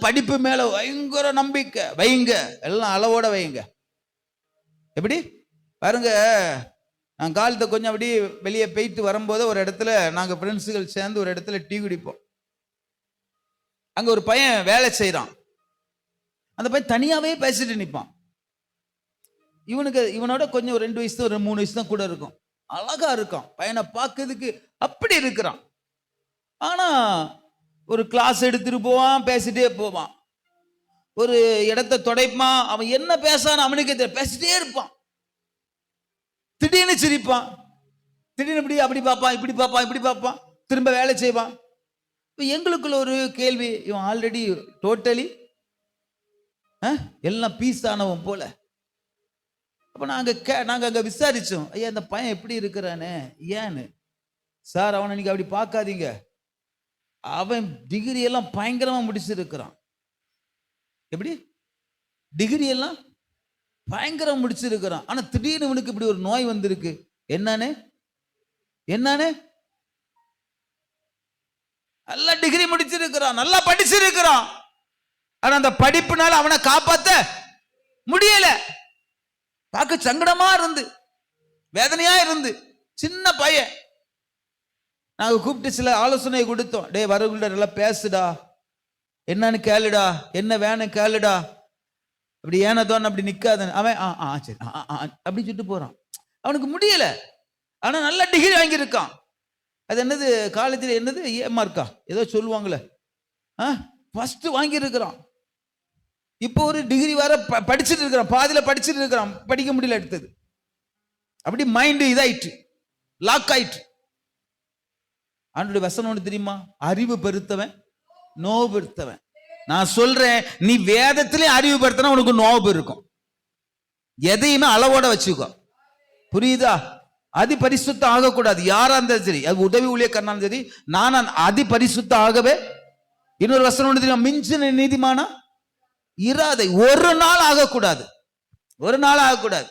படிப்பு மேல பயங்கர நம்பிக்கை. வைங்க. எல்லாம் அளவோட வைங்க. எப்படி? பாருங்க. நான் காலத்தை கொஞ்சம் அப்படி வெளியே போயிட்டு வரும்போது ஒரு இடத்துல நாங்க ஃப்ரெண்ட்ஸுகள் சேர்ந்து ஒரு இடத்துல டீ குடிப்போம். அங்க ஒரு பையன் வேலை செய்கிறான் அந்த பையன் தனியாவே பேசிட்டு நிற்பான் இவனுக்கு இவனோட கொஞ்சம் ஒரு ரெண்டு வயசு ஒரு மூணு வயசு தான் கூட இருக்கும். அழகா இருக்கான். பையனை பார்க்கறதுக்கு அப்படி இருக்கிறான். ஆனா ஒரு கிளாஸ் எடுத்துட்டு போவான் பேசிட்டே போவான். ஒரு இடத்த தொடைப்பான் அவன் என்ன பேசான்னு அவனுக்கே தெரியும் பேசிட்டே இருப்பான். திடீர்னு சிரிப்பான். திடீர்னு இப்படி அப்படி பார்ப்பான் இப்படி பார்ப்பான் இப்படி பார்ப்பான். திரும்ப வேலை செய்வான். இப்போ எங்களுக்குள்ள ஒரு கேள்வி இவன் ஆல்ரெடி டோட்டலி எல்லாம் பீஸ் ஆனவன் போல. அப்போ நாங்கள் கே நாங்கள் அங்கே விசாரித்தோம் ஐயா இந்த பையன் எப்படி இருக்கிறானே? ஏன்னு? சார் அவனை நீங்கள் அப்படி பார்க்காதீங்க. அவன் டிகிரி எல்லாம் பயங்கரமாக முடிச்சிருக்கிறான். எப்படி? டிகிரி எல்லாம் பயங்கரம் முடிச்சிருக்கிறான். ஆனா திடீர்னு இவனுக்கு இப்படி ஒரு நோய் வந்திருக்கு. என்னானே என்னானே நல்லா டிகிரி முடிச்சிருக்கிறான். நல்லா படிச்சிருக்கிறான். ஆனா அந்த படிப்புனால அவனை காப்பாத்த முடியல. பார்க்க சங்கடமா இருந்து வேதனையா இருந்து சின்ன பையன். நாங்கள் கூப்பிட்டு சில ஆலோசனை கொடுத்தோம். டே வரவுள்ள நல்லா பேசுடா. என்னன்னு கேளுடா. என்ன வேணும் கேளுடா. அப்படி ஏனதோன்னு அப்படி நிக்காத. அவன் ஆ ஆ சரி. ஆ, ஆ, ஆ, அப்படி சொல்லிட்டு போகிறான் அவனுக்கு முடியல. ஆனால் நல்ல டிகிரி வாங்கியிருக்கான். அது என்னது? காலேஜில் என்னது? ஏமா இருக்கா ஏதோ சொல்லுவாங்களே. ஆ? ஃபஸ்ட்டு வாங்கியிருக்கிறான். இப்போ ஒரு டிகிரி வர ப- படிச்சுட்டு இருக்கிறான். பாதியில் படிச்சுட்டு இருக்கிறான். படிக்க முடியல எடுத்தது அப்படி மைண்டு இதாயிட்டு. லாக் ஆயிட்டு. ஆண்டுடைய வசனம் ஒன்று தெரியுமா? அறிவு பெருத்தவன் நோவு பெருத்தவன். நான் சொல்றேன் நீ வேதத்திலே அறிவு பெருத்தனா உனக்கு நோவு இருக்கும். எதையுமே அளவோட வச்சுக்கோ. புரியுதா? அதி பரிசுத்த ஆகக்கூடாது. யாரா இருந்தாலும் சரி அது உதவி ஊழியக்காரனாலும் சரி நான் அதி பரிசுத்த ஆகவே இன்னொரு வசனம் ஒன்று தெரியுமா? மிஞ்சின நீதிமானா? இராதை. ஒரு நாள் ஆகக்கூடாது. ஒரு நாள் ஆகக்கூடாது.